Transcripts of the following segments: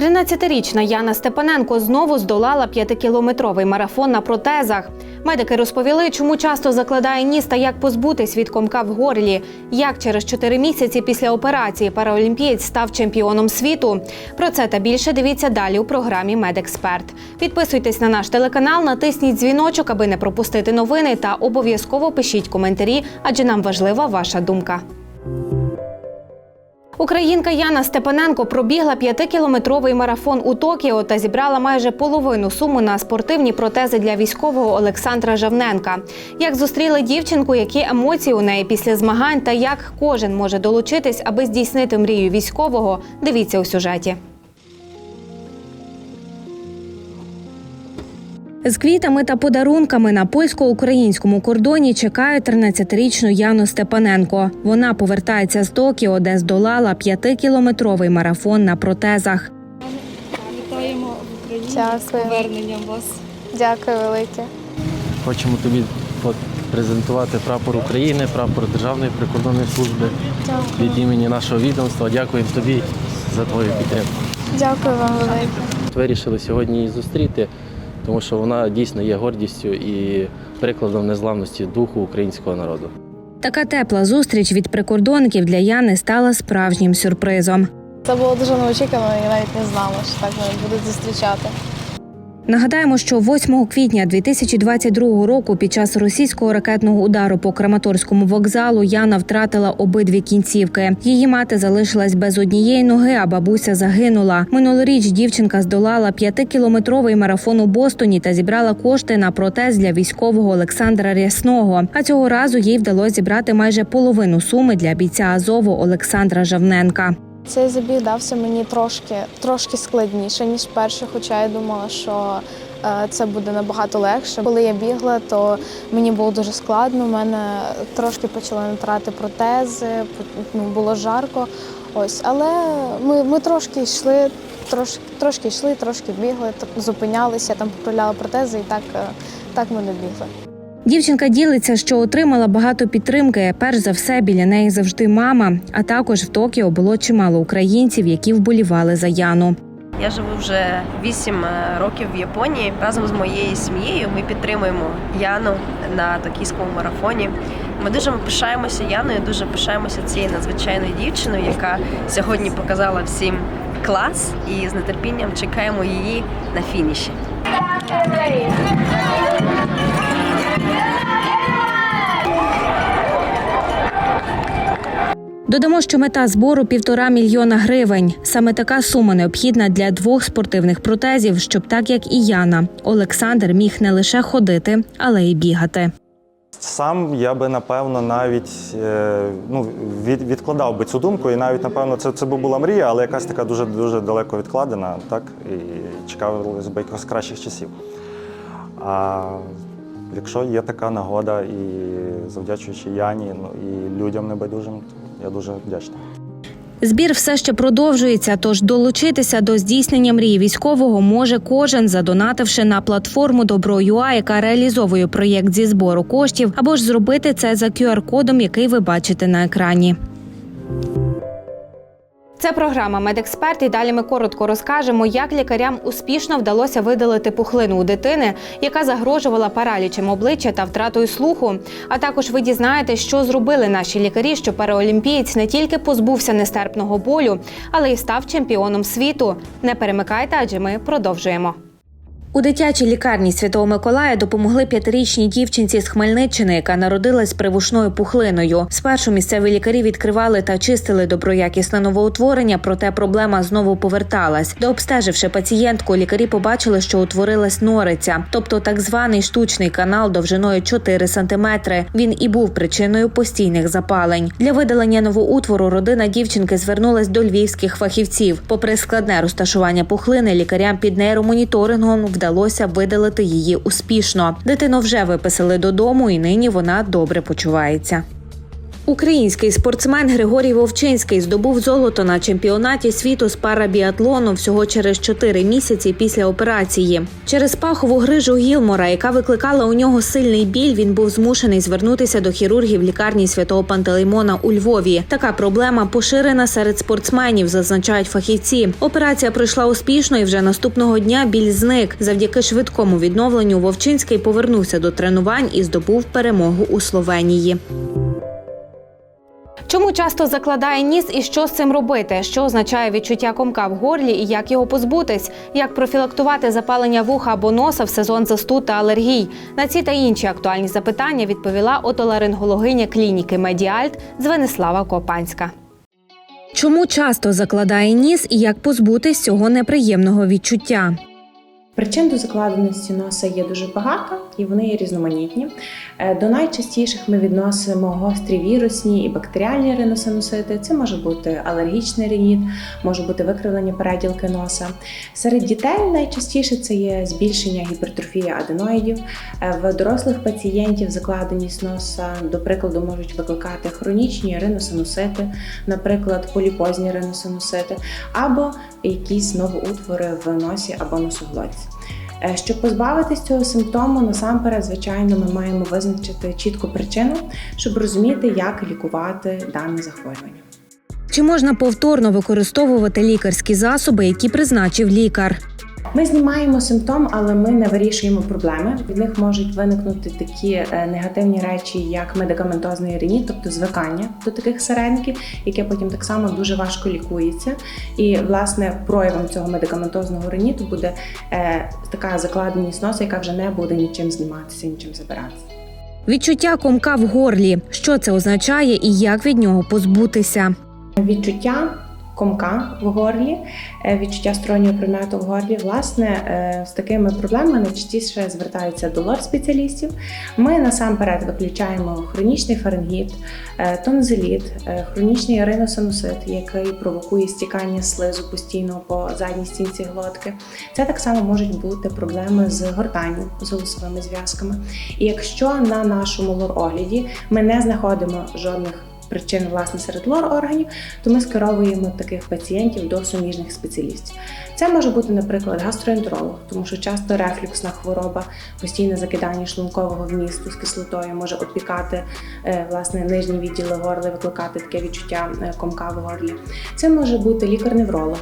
13-річна Яна Степаненко знову здолала п'ятикілометровий марафон на протезах. Медики розповіли, чому часто закладає ніс та як позбутись від комка в горлі. Як через 4 місяці після операції параолімпієць став чемпіоном світу. Про це та більше дивіться далі у програмі Медексперт. Підписуйтесь на наш телеканал, натисніть дзвіночок, аби не пропустити новини, та обов'язково пишіть коментарі, адже нам важлива ваша думка. Українка Яна Степаненко пробігла п'ятикілометровий марафон у Токіо та зібрала майже половину суму на спортивні протези для військового Олександра Жавненка. Як зустріли дівчинку, які емоції у неї після змагань та як кожен може долучитись, аби здійснити мрію військового, дивіться у сюжеті. З квітами та подарунками на польсько-українському кордоні чекає 13-річну Яну Степаненко. Вона повертається з Токіо, де здолала п'ятикілометровий марафон на протезах. Вітаємо в Україні Дякую. з поверненням вас. Дякую велике. Хочемо тобі презентувати прапор України, прапор Державної прикордонної служби від імені нашого відомства. Дякуємо тобі за твою підтримку. Дякую вам велике. Вирішили сьогодні її зустріти, тому що вона дійсно є гордістю і прикладом незламності духу українського народу. Така тепла зустріч від прикордонників для Яни стала справжнім сюрпризом. Це було дуже неочікувано, я навіть не знала, що так мене будуть зустрічати. Нагадаємо, що 8 квітня 2022 року під час російського ракетного удару по Краматорському вокзалу Яна втратила обидві кінцівки. Її мати залишилась без однієї ноги, а бабуся загинула. Минулоріч дівчинка здолала п'ятикілометровий марафон у Бостоні та зібрала кошти на протез для військового Олександра Рясного. А цього разу їй вдалося зібрати майже половину суми для бійця Азову Олександра Жавненка. Цей забіг дався мені трошки, трошки складніше, ніж перший, хоча я думала, що е, це буде набагато легше. Коли я бігла, то мені було дуже складно. У мене трошки почали натирати протези, ну, було жарко. Ось, але ми, ми трошки йшли, трошки, трошки йшли, трошки бігли, зупинялися, там поправляли протези, і так, е, так ми не бігли. Дівчинка ділиться, що отримала багато підтримки. Перш за все, біля неї завжди мама. А також в Токіо було чимало українців, які вболівали за Яну. Я живу вже 8 років в Японії. Разом з моєю сім'єю ми підтримуємо Яну на токійському марафоні. Ми дуже пишаємося Яною, дуже пишаємося цією надзвичайною дівчиною, яка сьогодні показала всім клас, і з нетерпінням чекаємо її на фініші. Додамо, що мета збору півтора мільйона гривень. Саме така сума необхідна для двох спортивних протезів, щоб так як і Яна, Олександр міг не лише ходити, але й бігати. Сам я би напевно навіть е, ну, від, відкладав би цю думку, і навіть напевно це, це була мрія, але якась така дуже дуже далеко відкладена, так і чекалось би якихось кращих часів. А якщо є така нагода, і завдячуючи Яні, ну і людям небайдужим, то я дуже вдячний. Збір все ще продовжується, тож долучитися до здійснення мрії військового може кожен, задонативши на платформу Добро.ua, яка реалізовує проєкт зі збору коштів, або ж зробити це за QR-кодом, який ви бачите на екрані. Це програма Медексперт. І далі ми коротко розкажемо, як лікарям успішно вдалося видалити пухлину у дитини, яка загрожувала паралічем обличчя та втратою слуху. А також ви дізнаєте, що зробили наші лікарі, що параолімпієць не тільки позбувся нестерпного болю, але й став чемпіоном світу. Не перемикайте, адже ми продовжуємо. У дитячій лікарні Святого Миколая допомогли п'ятирічній дівчинці з Хмельниччини, яка народилась привушною пухлиною. Спершу місцеві лікарі відкривали та чистили доброякісне новоутворення, проте проблема знову поверталась. Дообстеживши пацієнтку, лікарі побачили, що утворилась нориця, тобто так званий штучний канал довжиною 4 сантиметри. Він і був причиною постійних запалень. Для видалення новоутвору родина дівчинки звернулась до львівських фахівців. Попри складне розташування пухлини, лікарям під нейромоніторингом вдалося видалити її успішно. Дитину вже виписали додому, і нині вона добре почувається. Український спортсмен Григорій Вовчинський здобув золото на чемпіонаті світу з парабіатлону всього через 4 місяці після операції. Через пахову грижу Гілмора, яка викликала у нього сильний біль, він був змушений звернутися до хірургів лікарні святого Пантелеймона у Львові. Така проблема поширена серед спортсменів, зазначають фахівці. Операція пройшла успішно, і вже наступного дня біль зник. Завдяки швидкому відновленню Вовчинський повернувся до тренувань і здобув перемогу у Словенії. Чому часто закладає ніс і що з цим робити? Що означає відчуття комка в горлі і як його позбутись? Як профілактувати запалення вуха або носа в сезон застуд та алергій? На ці та інші актуальні запитання відповіла отоларингологиня клініки Медіальт Звенислава Копанська. Чому часто закладає ніс і як позбутись цього неприємного відчуття? Причин до закладеності носа є дуже багато і вони є різноманітні. Е, До найчастіших ми відносимо гострі вірусні і бактеріальні риносинусити. Це може бути алергічний рініт, може бути викривлення переділки носа. Серед дітей найчастіше це є збільшення гіпертрофії аденоїдів. Е, В дорослих пацієнтів закладеність носа, до прикладу, можуть викликати хронічні риносинусити, наприклад, поліпозні риносинусити, або якісь новоутвори в носі або носоглотці. Е, Щоб позбавитись цього симптому, насамперед, звичайно, ми маємо визначити чітку причину, щоб розуміти, як лікувати дане захворювання. Чи можна повторно використовувати лікарські засоби, які призначив лікар? Ми знімаємо симптом, але ми не вирішуємо проблеми. Від них можуть виникнути такі е, негативні речі, як медикаментозний реніт, тобто звикання до таких середників, яке потім так само дуже важко лікується. І власне проявом цього медикаментозного реніту буде е, така закладеність носа, яка вже не буде нічим зніматися, нічим забиратися. Відчуття комка в горлі. Що це означає і як від нього позбутися? Відчуття комка в горлі, е, відчуття стороннього предмету в горлі. Власне, е, з такими проблемами найчастіше звертаються до лор-спеціалістів. Ми насамперед виключаємо хронічний фарингіт, е, тонзиліт, е, хронічний риносинусит, який провокує стікання слизу постійно по задній стінці глотки. Це так само можуть бути проблеми з гортанню, з голосовими зв'язками. І якщо на нашому лор-огляді ми не знаходимо жодних причин власне серед лор-органів, то ми скеровуємо таких пацієнтів до суміжних спеціалістів. Це може бути, наприклад, гастроентеролог, тому що часто рефлюксна хвороба, постійне закидання шлункового вмісту з кислотою може опікати е, власне нижні відділи горла, викликати таке відчуття е, комка в горлі. Це може бути лікар-невролог.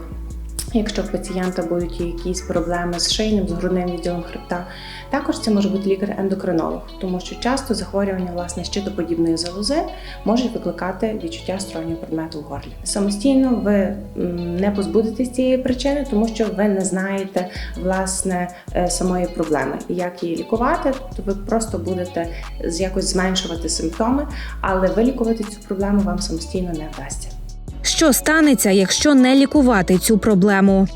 Якщо в пацієнта будуть якісь проблеми з шийним, з грудним відділом хребта, також це може бути лікар-ендокринолог, тому що часто захворювання власне щитоподібної залози можуть викликати відчуття стороннього предмету в горлі. Самостійно ви не позбудетесь цієї причини, тому що ви не знаєте власне е, самої проблеми і як її лікувати, то ви просто будете якось зменшувати симптоми, але вилікувати цю проблему вам самостійно не вдасться. Що станеться, якщо не лікувати цю проблему?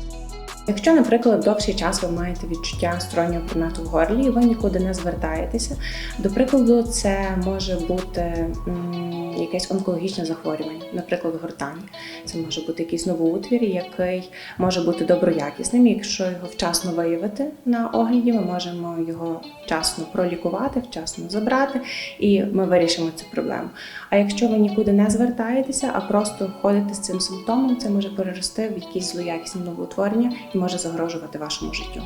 Якщо, наприклад, довший час ви маєте відчуття стороннього предмету в горлі, і ви нікуди не звертаєтеся. До прикладу, це може бути м, якесь онкологічне захворювання, наприклад, гортань. Це може бути якийсь новоутвір, який може бути доброякісним. Якщо його вчасно виявити на огляді, ми можемо його вчасно пролікувати, вчасно забрати, і ми вирішимо цю проблему. А якщо ви нікуди не звертаєтеся, а просто ходите з цим симптомом, це може перерости в якісь злоякісні новоутворення і може загрожувати вашому життю.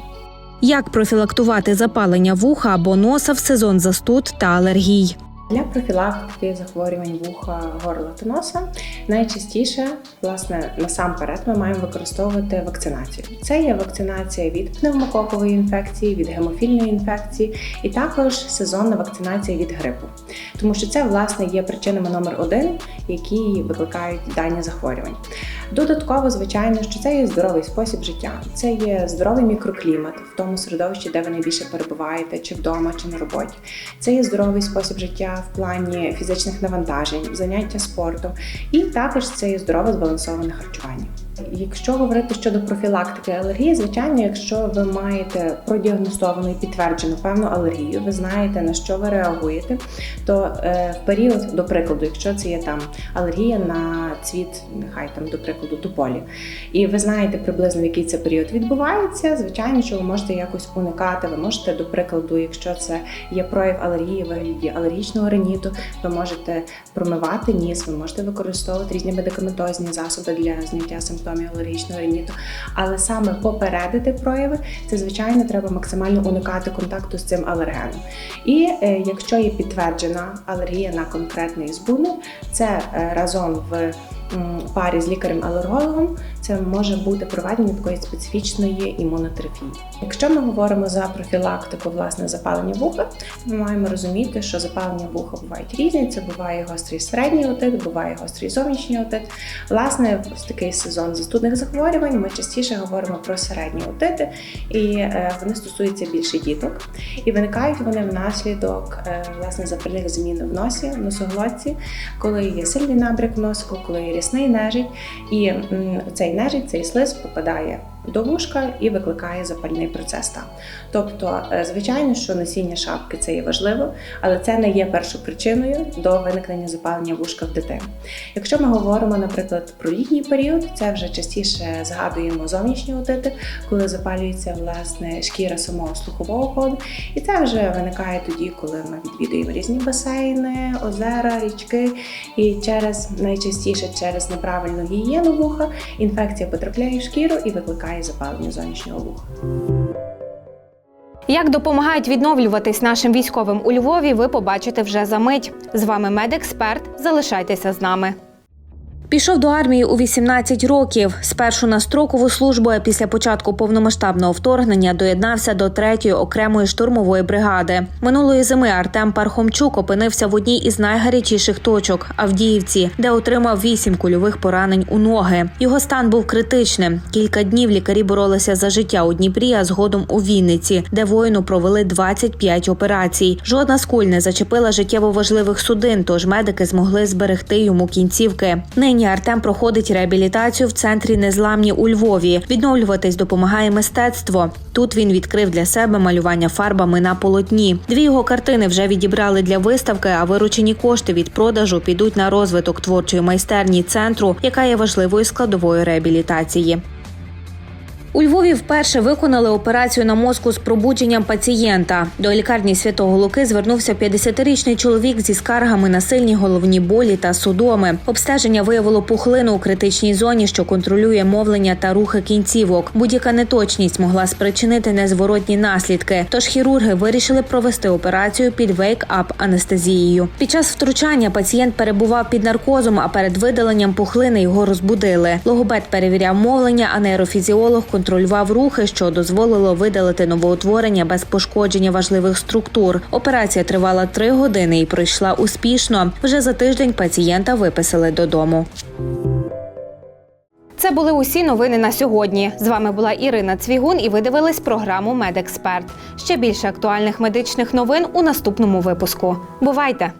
Як профілактувати запалення вуха або носа в сезон застуд та алергій? Для профілактики захворювань вуха, горла та носа найчастіше, власне, насамперед, ми маємо використовувати вакцинацію. Це є вакцинація від пневмококової інфекції, від гемофільної інфекції, і також сезонна вакцинація від грипу, тому що це власне є причинами номер один, які викликають дані захворювань. Додатково, звичайно, що це є здоровий спосіб життя, це є здоровий мікроклімат в тому середовищі, де ви найбільше перебуваєте, чи вдома, чи на роботі. Це є здоровий спосіб життя в плані фізичних навантажень, заняття спортом, і також це і здорове збалансоване харчування. Якщо говорити щодо профілактики алергії, звичайно, якщо ви маєте продіагностовану і підтверджену певну алергію, ви знаєте на що ви реагуєте, то е, період, до прикладу, якщо це є там алергія на цвіт, нехай там до прикладу тополі, і ви знаєте приблизно в який це період відбувається, звичайно, що ви можете якось уникати. Ви можете, до прикладу, якщо це є прояв алергії в вигляді алергічного риніту, ви можете промивати ніс, ви можете використовувати різні медикаментозні засоби для зняття симптомів алергічного риніту. Але саме попередити прояви, це звичайно треба максимально уникати контакту з цим алергеном. І е, якщо є підтверджена алергія на конкретний збунок, це е, разом в парі з лікарем-алергологом це може бути проведення такої специфічної імунотерапії. Якщо ми говоримо за профілактику власне запалення вуха, ми маємо розуміти, що запалення вуха бувають різні. Це буває гострий середній отит, буває гострий зовнішній отит. Власне, в такий сезон застудних захворювань ми частіше говоримо про середні отити, і е, вони стосуються більше діток. І виникають вони внаслідок е, власне запальних змін в носі, носоглотці, коли є сильний набряк носику, коли є рясний нежить, і цей нежить, цей слиз попадає до вушка і викликає запальний процес там. Тобто, е, звичайно, що носіння шапки це є важливо, але це не є першопричиною до виникнення запалення вушка в дитини. Якщо ми говоримо, наприклад, про літній період, це вже частіше згадуємо зовнішні отити, коли запалюється власне шкіра самого слухового ходу, і це вже виникає тоді, коли ми відвідуємо різні басейни, озера, річки, і через найчастіше через неправильну гігієну вуха інфекція потрапляє в шкіру і викликає запалення зовнішнього вуха. Як допомагають відновлюватись нашим військовим у Львові, ви побачите вже за мить. З вами медексперт. Залишайтеся з нами. Пішов до армії у 18 років. Спершу на строкову службу, а після початку повномасштабного вторгнення доєднався до 3-ї окремої штурмової бригади. Минулої зими Артем Пархомчук опинився в одній із найгарячіших точок Авдіївці, де отримав 8 кульових поранень у ноги. Його стан був критичним. Кілька днів лікарі боролися за життя у Дніпрі, а згодом у Вінниці, де воїну провели 25 операцій. Жодна з куль не зачепила життєво важливих судин, тож медики змогли зберегти йому кінцівки. Нині Артем проходить реабілітацію в центрі незламні у Львові. Відновлюватись допомагає мистецтво. Тут він відкрив для себе малювання фарбами на полотні. Дві його картини вже відібрали для виставки, а виручені кошти від продажу підуть на розвиток творчої майстерні центру, яка є важливою складовою реабілітації. У Львові вперше виконали операцію на мозку з пробудженням пацієнта. До лікарні Святого Луки звернувся 50-річний чоловік зі скаргами на сильні головні болі та судоми. Обстеження виявило пухлину у критичній зоні, що контролює мовлення та рухи кінцівок. Будь-яка неточність могла спричинити незворотні наслідки. Тож хірурги вирішили провести операцію під вейк-ап анестезією. Під час втручання пацієнт перебував під наркозом, а перед видаленням пухлини його розбудили. Логопед перевіряв мовлення, а нейрофізіолог контролював рухи, що дозволило видалити новоутворення без пошкодження важливих структур. Операція тривала три години і пройшла успішно. Вже за тиждень пацієнта виписали додому. Це були усі новини на сьогодні. З вами була Ірина Цвігун, і ви дивились програму Медексперт. Ще більше актуальних медичних новин у наступному випуску. Бувайте!